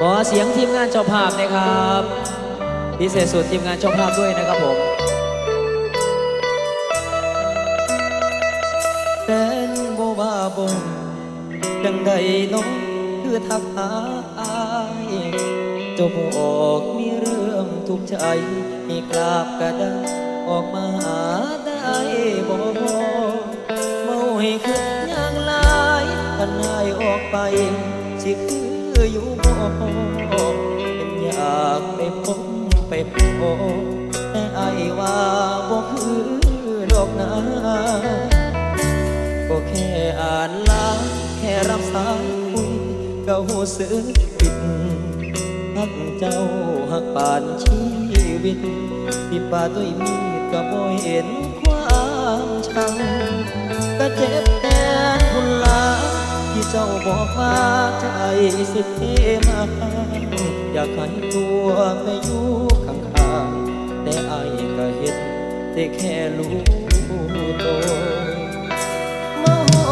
ขอเสียงทีมงานเจ้าภาพนะครับพิเศษสุดทีมงานเจ้าภาพด้วยนะครับผมแต่นโบว่าบงดังใดน้องคือทักหาอายเจ้าบอกมีเรื่องทุกข์ใจให้กราบก็ได้ออกมาหาได้บ่เมาให้คิดอย่างลายท่านให้ออกไปสิคือ อยู่บ่เป็นอยากไปพบไปพบแต่อายว่าบ่คือดอกนาก็แค่อ่านลาแค่รับสายคุยก็หูสึกผิดหักเจ้าหักป่านชีวิตที่ป่าดด้วยมีดก็บ่เห็นความชัง เจ้ากว่าใจสิเทมาอยากให้ตัวไปอยู่ข้างๆแต่ไอายก็เห็นได้แค่รู้ตัวมาหอ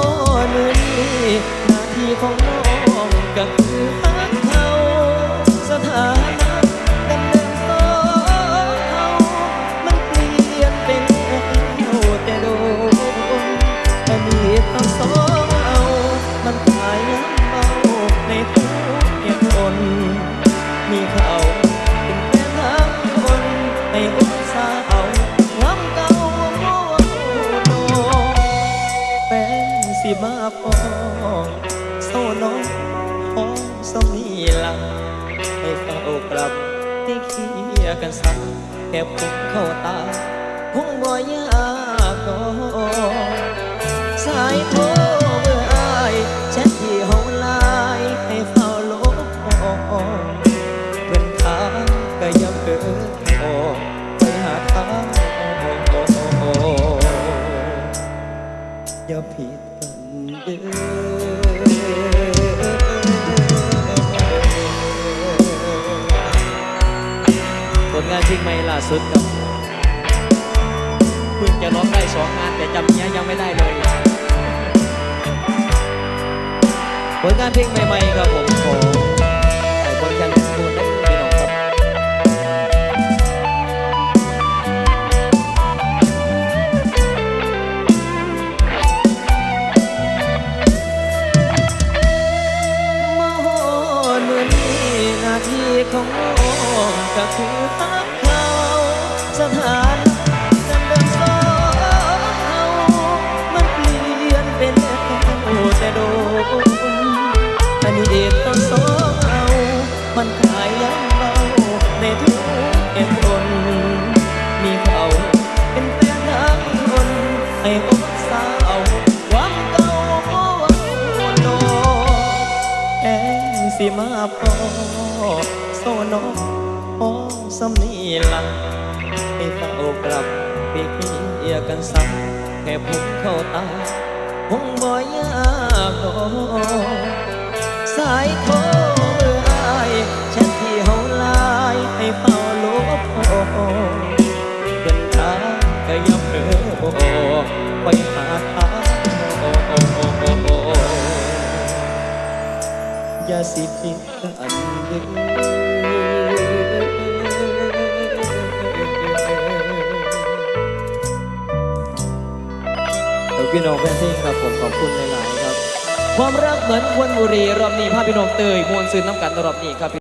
นึนี้หน้าที่ของน้องก็คือหักเขาสถานะดำเนินสองเขามันเปลี่ยนเป็นเอาแต่โดนอันนี้ทั้งสอง ให้อดสาวความเก่าโมโนเป็นสิมาพอโซน้องพอสมีลังให้เฝ้ากลับที่เคียกันสักแค่พุกเข้าตาคงบ่ยากดอกสายโทร อย่าผิดกันเด้อผลงานชิงใหม่ล่าสุดครับเพิ่งจะร้องได้สองงานแต่จำเนี้ยยังไม่ได้เลย ผลงานเพลงใหม่ๆครับผมของ ของน้องก็คือตักเขาสถานจำเป็นสองเขามันเปลี่ยนเป็นเอาแต่โดนอันนี้เด็กต้องสองเอามันขายย้ำเบาในทุกเหตุผลมีเขาเป็นแฟนทั้งคนให้อกสาวความเก่าโอ้โนแองสิมาพอ โซโนพอสำนีลังให้เฝ้ากลับไปเคลียกันซ้ำแค่ผมเข้าตาคงบ่ยากดอสายโทรเมื่ออายแชทที่เฮาไลน์ให้เฝ้าลบออกเป็นทางก็ยังเผลออไปหาทางอย่าสิผิดกันเด้อ พี่น้องแฟนเพลงครับผมขอบคุณหลายๆครับ ความรักเหมือนควนบุรีรอบนี้ภาพี่น้องเตยมวนซื้อน้ำกันรอบนี้ครับ